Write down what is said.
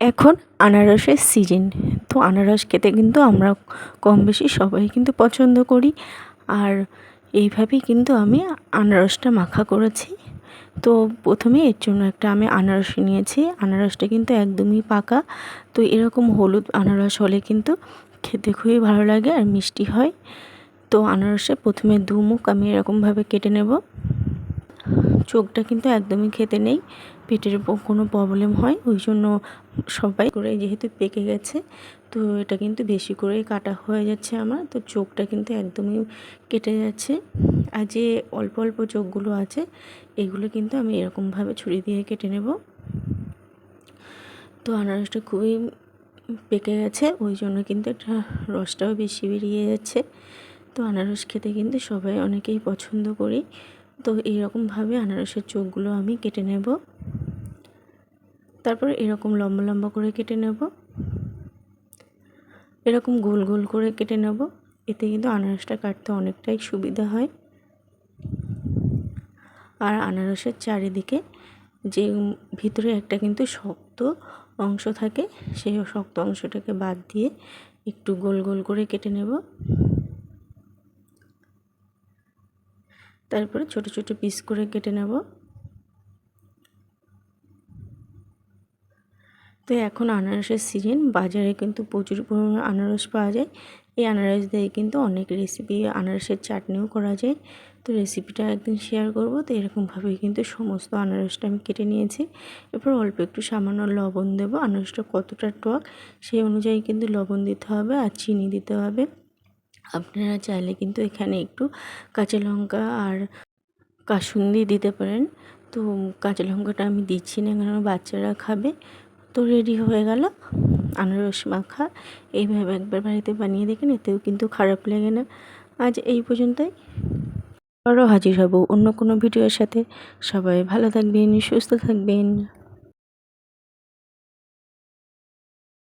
এখন আনারসের সিজন তো আনারস খেতে কিন্তু আমরা কম বেশি সবাই কিন্তু পছন্দ করি। আর এইভাবেই কিন্তু আমি আনারসটা মাখা করেছি। তো প্রথমে এর জন্য একটা আমি আনারস নিয়েছি। আনারসটা কিন্তু একদমই পাকা। তো এরকম হলুদ আনারস হলে কিন্তু খেতে খুবই ভালো লাগে আর মিষ্টি হয়। তো আনারসে প্রথমে দু মুখ আমি এরকমভাবে কেটে নেব। চোখটা কিন্তু একদমই খেতে নেই, পেটের কোনো প্রবলেম হয়, ওই জন্য সবাই করে যেহেতু পেকে গেছে, তো এটা কিন্তু বেশি করেই কাটা হয়ে যাচ্ছে আমার, তো চোখটা কিন্তু একদমই কেটে যাচ্ছে। আর যে অল্প অল্প চোখগুলো আছে, এগুলো কিন্তু আমি এরকমভাবে ছুরি দিয়ে কেটে নেব। তো আনারসটা খুবই পেকে গেছে, ওই জন্য কিন্তু এটা রসটাও বেশি বেরিয়ে যাচ্ছে। তো আনারস খেতে কিন্তু সবাই অনেকেই পছন্দ করি। তো এইরকমভাবে আনারসের চোখগুলো আমি কেটে নেব। তারপর এরকম লম্বা লম্বা করে কেটে নেব। এরকম গোল গোল করে কেটে নেব। এতে কিন্তু আনারসটা কাটতে অনেকটাই সুবিধা হয়। আর আনারসের চারিদিকে যে ভিতরে একটা কিন্তু শক্ত অংশ থাকে, সেই শক্ত অংশটাকে বাদ দিয়ে একটু গোল গোল করে কেটে নেব। তারপরে ছোট ছোট পিস করে কেটে নেব। তো এখন আনারসের সিজন বাজারে কিন্তু প্রচুর পরিমাণে আনারস পাওয়া যায়। এই আনারস দিয়ে কিন্তু অনেক রেসিপি আনারসের চাটনিও করা যায়। তো রেসিপিটা একদিন শেয়ার করব। তো এরকমভাবেই কিন্তু সমস্ত আনারসটা আমি কেটে নিয়েছি। এরপর অল্প একটু সামান্য লবণ দেবো। আনারসটা কতটা টক, সেই অনুযায়ী কিন্তু লবণ দিতে হবে আর চিনি দিতে হবে। আপনারা চাইলে কিন্তু এখানে একটু কাঁচা লঙ্কা আর কাসুন্দি দিতে পারেন। তো কাঁচা লঙ্কাটা আমি দিচ্ছি না কারণ বাচ্চারা খাবে। তো রেডি হয়ে গেল আনারস মাখা। এইভাবে একবার বাড়িতে বানিয়ে দেখেন এতেও কিন্তু খারাপ লাগে না। আজ এই পর্যন্তই। আরও হাজির হব অন্য কোনো ভিডিওর সাথে। সবাই ভালো থাকবেন, সুস্থ থাকবেন।